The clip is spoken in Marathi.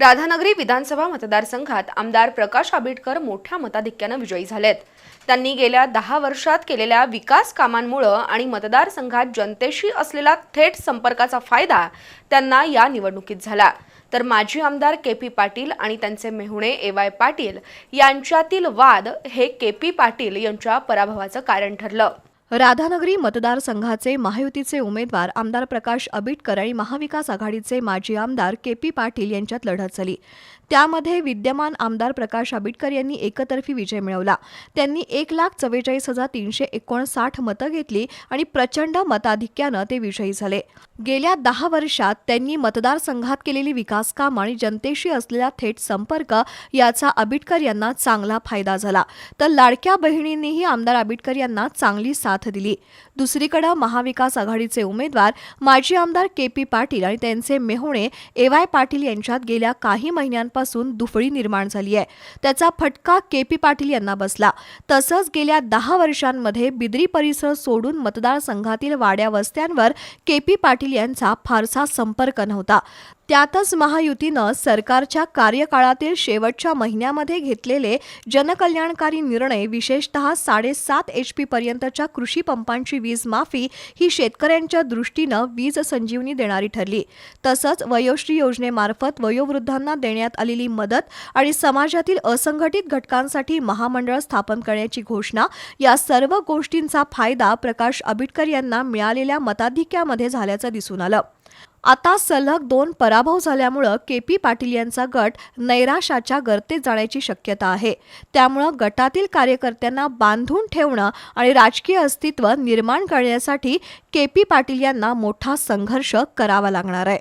राधानगरी विधानसभा मतदारसंघात आमदार प्रकाश आंबेडकर मोठ्या मताधिक्यानं विजयी झालेत. त्यांनी गेल्या दहा वर्षात केलेल्या विकास कामांमुळं आणि मतदारसंघात जनतेशी असलेला थेट संपर्काचा फायदा त्यांना या निवडणुकीत झाला. तर माजी आमदार के पी पाटील आणि त्यांचे मेहुणे ए वाय पाटील यांच्यातील वाद हे के पी पाटील यांच्या पराभवाचं कारण ठरलं. राधानगरी मतदारसंघाचे महायुतीचे उमेदवार आमदार प्रकाश आबिटकर आणि महाविकास आघाडीचे माजी आमदार के पी पाटील यांच्यात लढत झाली. त्यामध्ये विद्यमान आमदार प्रकाश आंबेडकर यांनी एकतर्फी विजय मिळवला. त्यांनी एक लाख चव्वेचाळीस हजार तीनशे एकोणसाठ मतं घेतली आणि प्रचंड मताधिक्यानं ते विजयी झाले. गेल्या दहा वर्षात त्यांनी मतदारसंघात केलेली विकास कामं आणि जनतेशी असलेला थेट संपर्क याचा आबिटकर यांना चांगला फायदा झाला. तर लाडक्या बहिणींनीही आमदार आबिटकर यांना चांगली साथ दिली. दुसरीकडे महाविकास आघाडीचे उमेदवार माजी आमदार के पी पाटील आणि त्यांचे मेहुणे ए वाय पाटील यांच्यात गेल्या काही महिन्यांपासून दुफळी निर्माण झाली आहे. त्याचा फटका के पी पाटील यांना बसला. तसंच गेल्या दहा वर्षांमध्ये बिद्री परिसर सोडून मतदारसंघातील वाड्या वस्त्यांवर के पी पाटील यांचा फारसा संपर्क नव्हता. त्यातच महायुतीनं सरकारच्या कार्यकाळातील शेवटच्या महिन्यामध्ये घेतलेले जनकल्याणकारी निर्णय विशेषतः साडेसात एच पी पर्यंतच्या कृषी पंपांची वीज माफी ही शेतकऱ्यांच्या दृष्टीनं वीज संजीवनी देणारी ठरली. तसंच वयोश्री योजनेमार्फत वयोवृद्धांना देण्यात आलेली मदत आणि समाजातील असंघटित घटकांसाठी महामंडळ स्थापन करण्याची घोषणा या सर्व गोष्टींचा फायदा प्रकाश आंबेडकर यांना मिळालेल्या मताधिक्यामध्ये झाल्याचं दिसून आलं. आता सलग दोन पराभव झाल्यामुळं के पी पाटील यांचा गट नैराशाच्या गर्तेत जाण्याची शक्यता आहे. त्यामुळं गटातील कार्यकर्त्यांना बांधून ठेवणं आणि राजकीय अस्तित्व निर्माण करण्यासाठी के पी पाटील यांना मोठा संघर्ष करावा लागणार आहे.